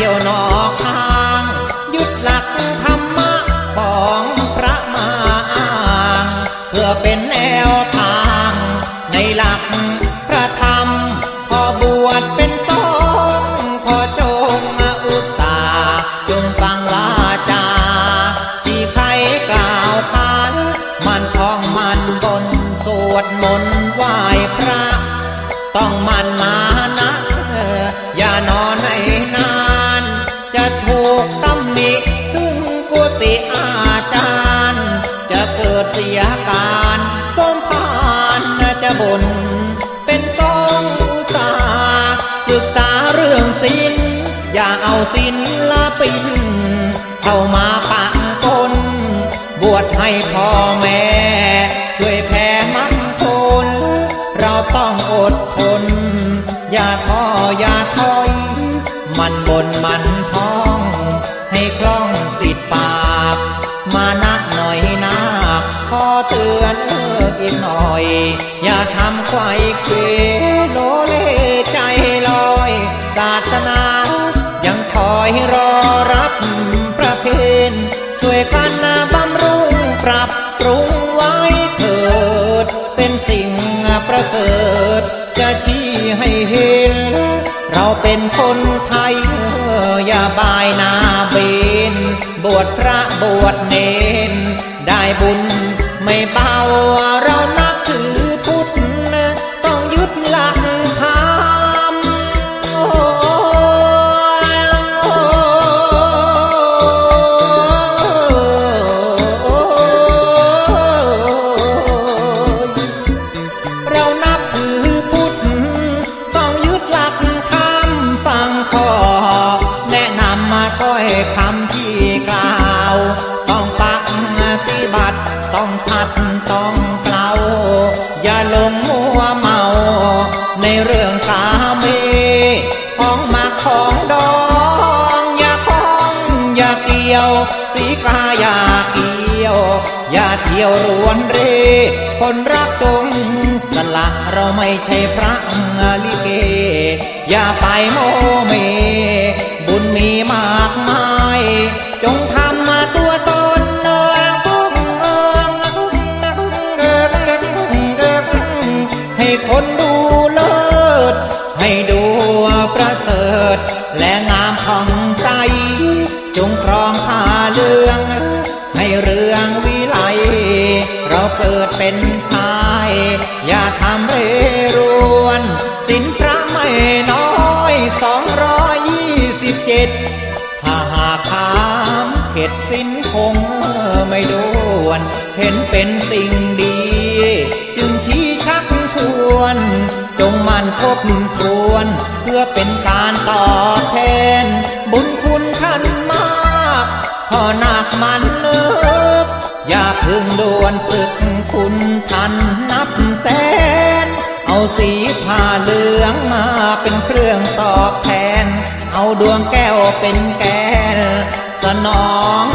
ที่ยวนอกทางยึดหลักธรรมะของพระมาอ้างเพื่อเป็นแนวทาง ในหลักพระธรรม พอบวชเป็นต้องขอจงอุตสาห์จงฟังวาจา ที่ใครกล่าวขาน มันท่องมันบนสวดมนต์ไหว้พระ ต้องมัน สิอาจารย์ จะเกิดเสียการสมพานจะบน เป็นต้องสาศึกษาเรื่องศิลอย่าเอาศิลละปิน เข้ามาปะปนบวชให้พ่อแม่ช่วยแผ่มันทนเราต้องอดทน อย่าท้ออย่าถอย มันบนมัน เตือนเอออีกหน่อย อย่าทำไขว้เควโลเลใจลอยศาสนา ยังคอยรอรับประเพณช่วยกันนะบำรุงปรับปรุงไว้เถิด เป็นสิ่งประเสริฐ จะชี้ให้เห็น เราเป็นคนไทยอย่าบายนาเบน บวชพระบวชเนนได้บุญ ไม่เบาเรา ต้องขัดต้องเกลาอย่าลงมัวเมา ในเรื่องสามีของมักของดอง อย่าคล้องอย่าเกี่ยว สีกาอย่าเกี่ยว อย่าเที่ยวรวนเร คนรักจงสละเราไม่ใช่พระลิเก อย่าไปโมเม บุญมีมากมายจง จงครองผ้าเหลือง ให้เรื่องวิไล เราเกิดเป็นชาย อย่าทำเรรวน สินพระไม่น้อยสองร้อยยี่สิบเจ็ดถ้าหากถามเข็ดสินคงไม่ดวน เห็นเป็นสิ่งดี จึงชี้ชักชวน จงมันทบทวน เพื่อเป็นการตอบแทน บุญคุณท่าน พอหนักมันเลิกอย่าพึ่งด่วนศึกคุณทันนับแสน เอาสีผ้าเหลืองมาเป็นเครื่องตอบแทน เอาดวงแก้วเป็นแก้วสนอง